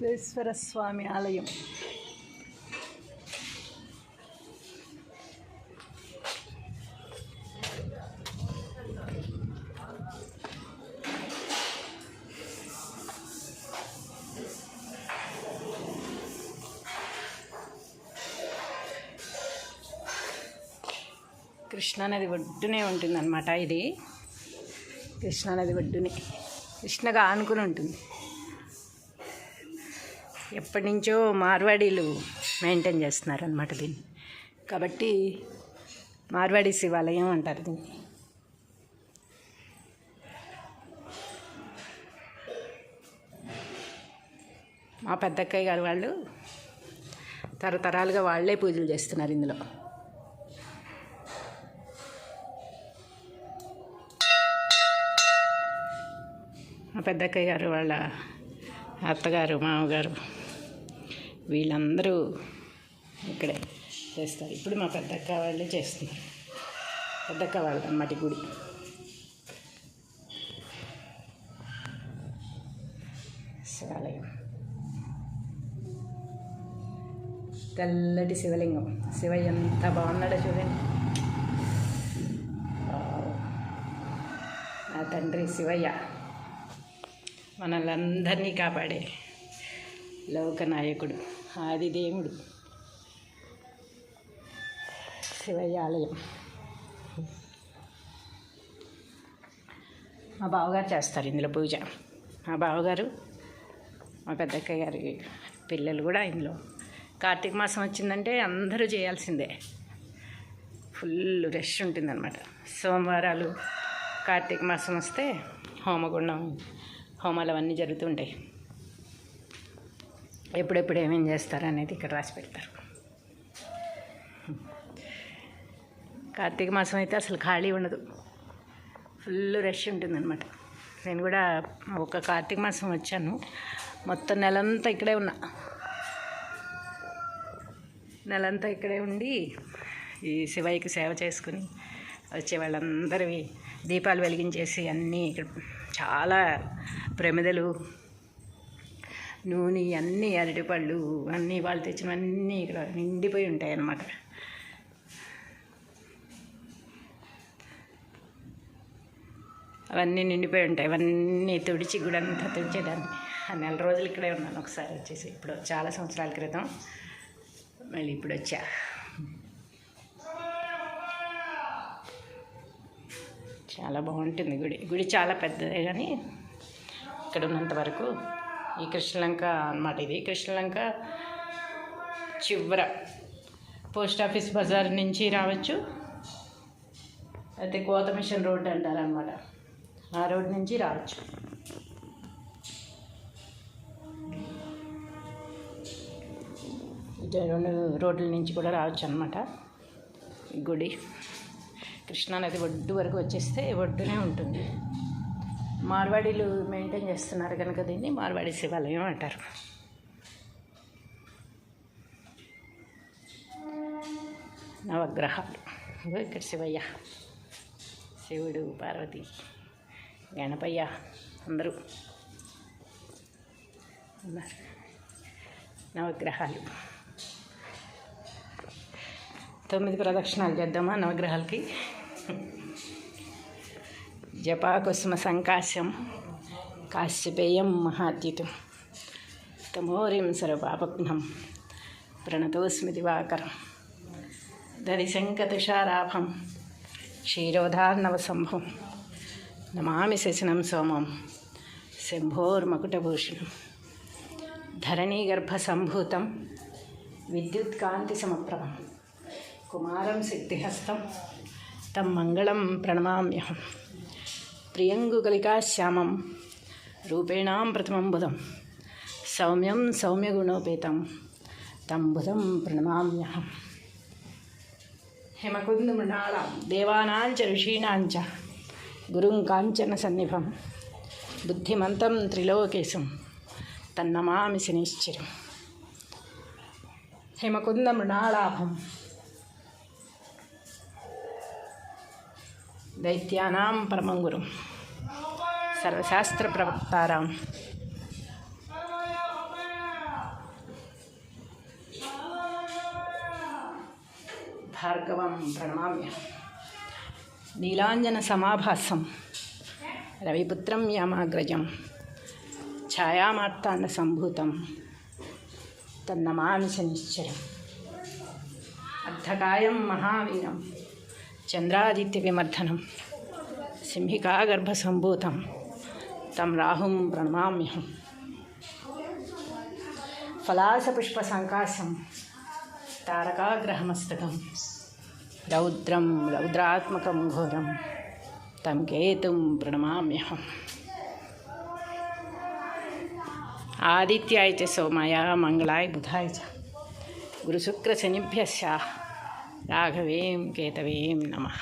విశ్వేశ్వర స్వామి ఆలయం. కృష్ణానది ఒడ్డునే ఉంటుందన్నమాట ఇది. కృష్ణానది ఒడ్డునే. కృష్ణగా ఆనుకుని ఉంటుంది. ఎప్పటి నుంచో మార్వాడీలు మెయింటైన్ చేస్తున్నారు అనమాట దీన్ని. కాబట్టి మార్వాడి శివాలయం అంటారు దీన్ని. మా పెద్దక్కయ్య గారు వాళ్ళు తరతరాలుగా వాళ్ళే పూజలు చేస్తున్నారు ఇందులో. మా పెద్దక్కయ్య గారు వాళ్ళ అత్తగారు మామగారు వీళ్ళందరూ ఇక్కడే చేస్తారు. ఇప్పుడు మా పెద్దక్క వాళ్ళే చేస్తున్నారు. పెద్దక్క వాళ్ళ అన్నమాట గుడి. శివాలయం. తెల్లటి శివలింగం. శివయ్య ఎంత బాగున్నాడో చూడండి. నా తండ్రి శివయ్య మనల్ని కాపాడే లోకనాయకుడు. ఆదిదేవుడు శివయ్య మా బావగారు చేస్తారు ఇందులో పూజ. మా బావగారు మా పెద్దక్కయ్య గారి పిల్లలు కూడా ఇందులో. కార్తీక మాసం వచ్చిందంటే అందరూ చేయాల్సిందే. ఫుల్ రష్ ఉంటుందన్నమాట. సోమవారాలు కార్తీక మాసం వస్తే హోమగుండం హోమాలు అవన్నీ జరుగుతుంటాయి ఎప్పుడెప్పుడు ఏమేం చేస్తారు అనేది ఇక్కడ రాసి పెడతారు. కార్తీక మాసం అయితే అసలు ఖాళీ ఉండదు. ఫుల్ రష్ ఉంటుందన్నమాట. నేను కూడా ఒక కార్తీక మాసం వచ్చాను. మొత్తం నెలంతా ఇక్కడే ఉన్నా. నెలంతా ఇక్కడే ఉండి ఈ శివయ్యకి సేవ చేసుకుని వచ్చే వాళ్ళందరివి దీపాలు వెలిగించేసి అన్నీ ఇక్కడ చాలా ప్రమిదలు నూనె అన్నీ అరటిపళ్ళు అన్నీ వాళ్ళు తెచ్చినవన్నీ ఇక్కడ నిండిపోయి ఉంటాయి అన్నమాట అవన్నీ నిండిపోయి ఉంటాయి. అవన్నీ తుడిచి గుడంతా తుడిచేదాన్ని. ఆ నెల రోజులు ఇక్కడే ఉన్నాను. ఒకసారి వచ్చేసి ఇప్పుడు చాలా సంవత్సరాల క్రితం మళ్ళీ ఇప్పుడు వచ్చా. చాలా బాగుంటుంది గుడి. గుడి చాలా పెద్దదే కానీ ఇక్కడ ఉన్నంత వరకు ఈ కృష్ణలంక అన్నమాట ఇది. కృష్ణలంక చివర పోస్ట్ ఆఫీస్ బజార్ నుంచి రావచ్చు. అయితే కోత మిషన్ రోడ్ అంటారనమాట ఆ రోడ్ నుంచి రావచ్చు. రెండు రోడ్ల నుంచి కూడా రావచ్చు అనమాట గుడి. కృష్ణానది ఒడ్డు వరకు వచ్చేస్తే ఒడ్డునే ఉంటుంది. మార్వాడీలు మెయింటైన్ చేస్తున్నారు కనుక దీన్ని మార్వాడి శివాలయం అంటారు. నవగ్రహాలు. ఇక్కడ శివయ్య. శివుడు పార్వతి గణపయ్య అందరూ ఉన్నారు. నవగ్రహాలు. తొమ్మిది ప్రదక్షిణాలు చేద్దామా నవగ్రహాలకి? జపాకుసుమ సంకాశం కాశ్యపేయం మహాద్యుతం తమోరిం సర్వపాపఘ్నం ప్రణతోస్మి దివాకరం దరిశంకతుషారాభం క్షీరోధార్ణవసంభం నమామి శశనం సోమం శంభోర్మకుటభూషణం ధరణీగర్భసంభూతం విద్యుత్కాంతి సమప్రభం కుమారం సిద్ధిహస్తం తం మంగళం ప్రణమామ్యహం. ప్రియంగుకలికాశ్యామం రూపేణాం ప్రథమం బుధం సౌమ్యం సౌమ్యగుణోపేతం తం బుధం ప్రణమామ్యహం హిమకుందమృణాళం దేవానాంచ ఋషీణాంచ గురుం కాంచన సన్నిభం బుద్ధిమంతం త్రిలోకేశం తన్నమామి శనిశ్చిరం హిమకుంద మృణాళాభం దైత్యానాం పరమం గురు. సర్వశాస్త్ర ప్రవక్తారాం భార్గవం ప్రణమామ్య. నీలాంజన సమాభాసం. రవిపుత్రం యామాగ్రజం. ఛాయామాత్తాన్న సంభూతం. తన్నమామి శనిశ్చయం అర్ధకాయం మహావీరం. चन्द्रादित्यविमर्दनं सिंहिकागर्भसम्भूतं तं राहुं प्रणमाम्यहं फलासपुष्पसङ्काशं तारकाग्रहमस्तकं रौद्रं रौद्रात्मक घोरं तम केतुं प्रणमाम्यहम्। आदित्याय च सोमाय, मंगलाय बुधाय च। Ah, que bien, que te bien, nomás.